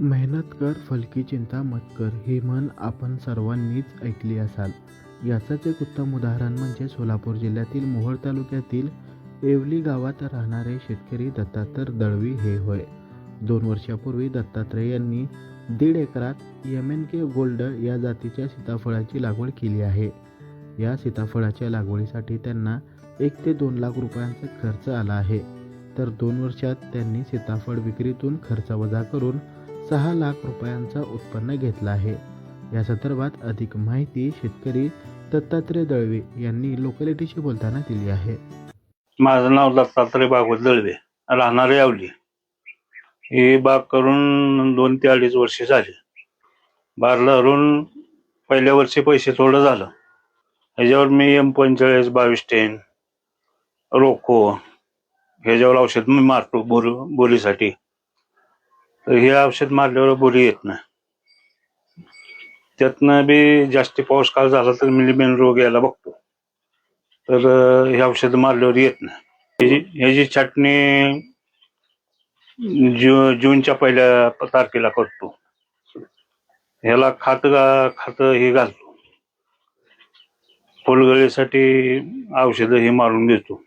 मेहनत कर फलकी चिंता मत कर ही म्हण आपण सर्वांनीच ऐकली असाल. याचंच एक उत्तम उदाहरण म्हणजे सोलापूर जिल्ह्यातील मोहोळ तालुक्यातील येवली गावात राहणारे शेतकरी दत्तात्रय दळवी हे होय. दोन वर्षापूर्वी दत्तात्रय यांनी दीड एकरात एम एन के गोल्ड या जातीच्या सीताफळाची लागवड केली आहे. या सीताफळाच्या लागवडीसाठी त्यांना एक ते दोन लाख रुपयांचा खर्च आला आहे. तर दोन वर्षात त्यांनी सीताफळ विक्रीतून खर्च वजा करून सहा लाख रुपयांचा उत्पन्न घेतला आहे. या संदर्भात अधिक माहिती शेतकरी दत्तात्रय दळवे यांनी लोकॅलिटीशी बोलताना दिली आहे. माझं नाव दत्तात्रय भागवत दळवे. राहणार यावली ही बाग करून दोन ते अडीच वर्षे झाली. बारला धरून पहिल्या वर्षी पैसे थोडं झालं. ह्याच्यावर मी एम पंचेचाळीस बावीस टेन रोको ह्याच्यावर औषध मी मारतो बोर बोलीसाठी तर हे औषध मारल्यावर बोरी येत नाही. त्यातनं बी जास्ती पाऊस काळ झाला तर मिलीमेन रोग यायला बघतो. तर हे औषध मारल्यावर येत नाही. ह्याची- छाटणी जू जूनच्या पहिल्या तारखेला करतो ह्याला खात खात हे घालतो. फुलगळीसाठी औषध हे मारून देतो.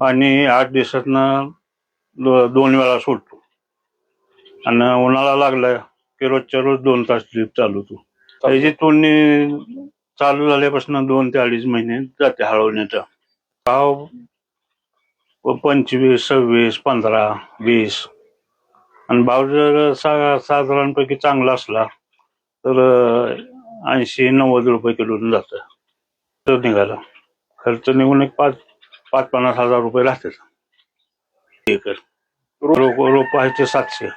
आणि आठ दिवसातनं दोन वेळा सोडतो. आणि उन्हाळा लागला की रोजच्या रोज दोन तास ड्रीप चालवतो त्याची तोडणी चालू झाल्यापासून दोन ते अडीच महिने जाते हळवण्याचा भाव पंचवीस सव्वीस पंधरा वीस. आणि भाव जर सा साधारणपैकी चांगला असला तर ऐंशी नव्वद रुपये किलो जातं. तर निघाला. खर्च निघून एक पाच पाच पन्नास हजार रुपये राहतात. एकर. रोप रोप आहे ते सातशे.